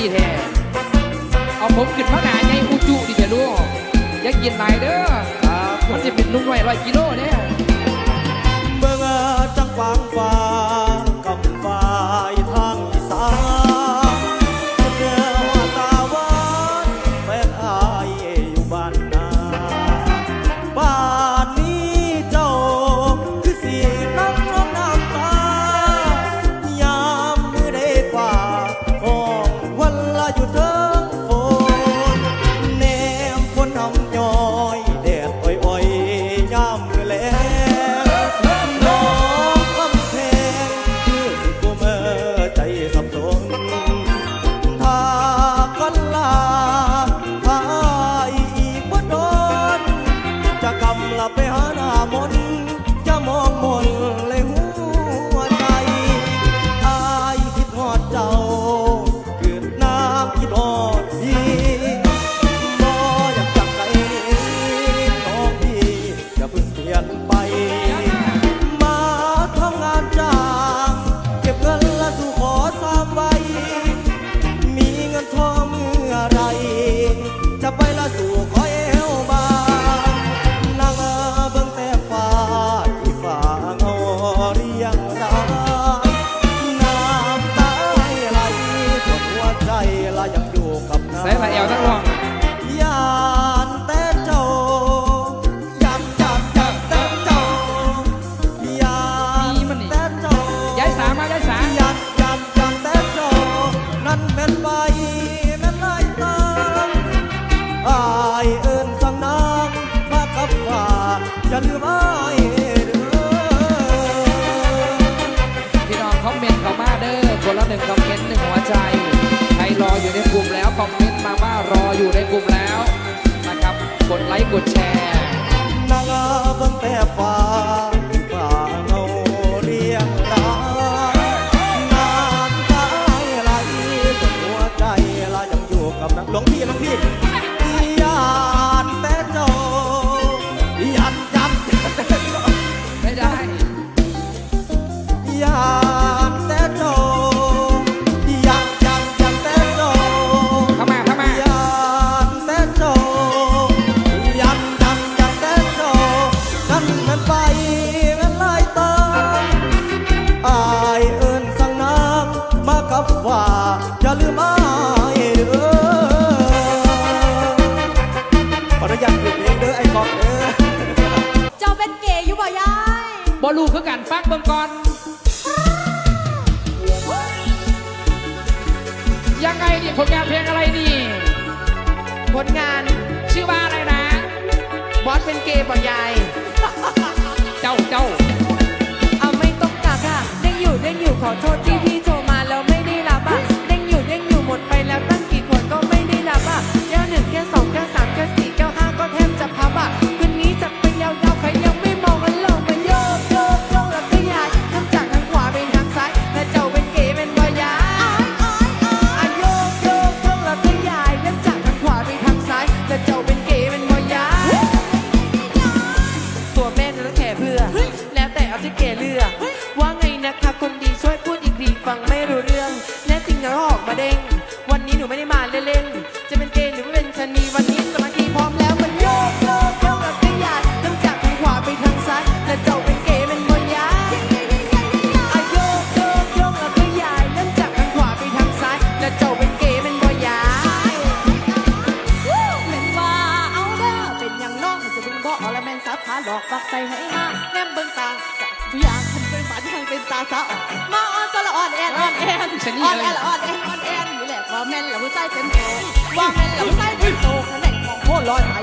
ดีแท้เอาผมขึ้นพระนาในอุจุดีแท้ลูกอยากกินไหนเด้อมันจะเป็นลุงไอยร้อยกิโลเนี่ยเบิ่งจังหวางฟ้า หนึ่งคอมเมนต์หนึ่งหัวใจ ใครรออยู่ในกลุ่มแล้วคอมเมนต์มาว่ารออยู่ในกลุ่มแล้วนะครับ กดไลค์กดแชร์นางบนแต่ฟ้าฝ่าเงาเรียงตานานกายไหลหัวใจลายังอยู่กับนักหลวงพี่หลวงพี่ บอลูคือกันฟักเบิ่งก่อน ยังไงนี่ผลงานเพลงอะไรนี่ ผลงานชื่อว่าอะไรนะ บอสเป็นเกย์ป่ะยาย เจ้าเจ้า ใส่ให้ห้าแนมเบิ่งตาทุกอย่างมันเป็นฝันยังเป็นตาสาอ่วมาออนตลอดแอนออนแอนออนแอนออนแอนออนแอนนี่แหละว่าแม่นหรือว่าใจเต็มโตว่าแม่นหรือว่าใจเต็มโตแม่งของโคตรลอยหาย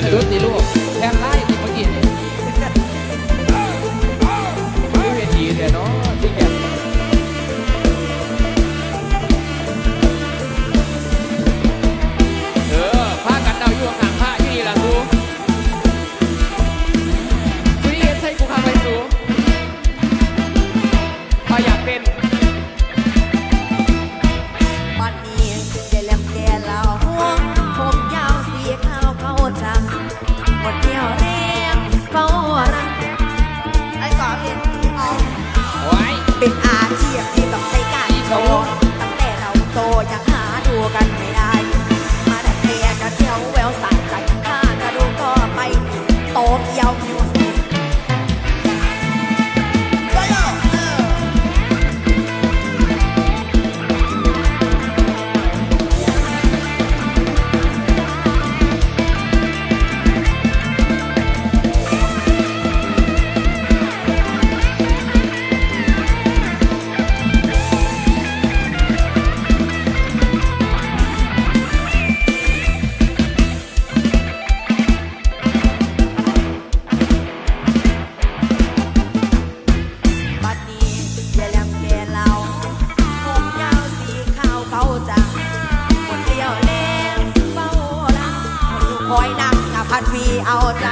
นดุดนี่ลูกแทงไล่ เป็นอาเทีพที่ต้องใช้การสอน คอยนั่งนะพัดวีเอาใจ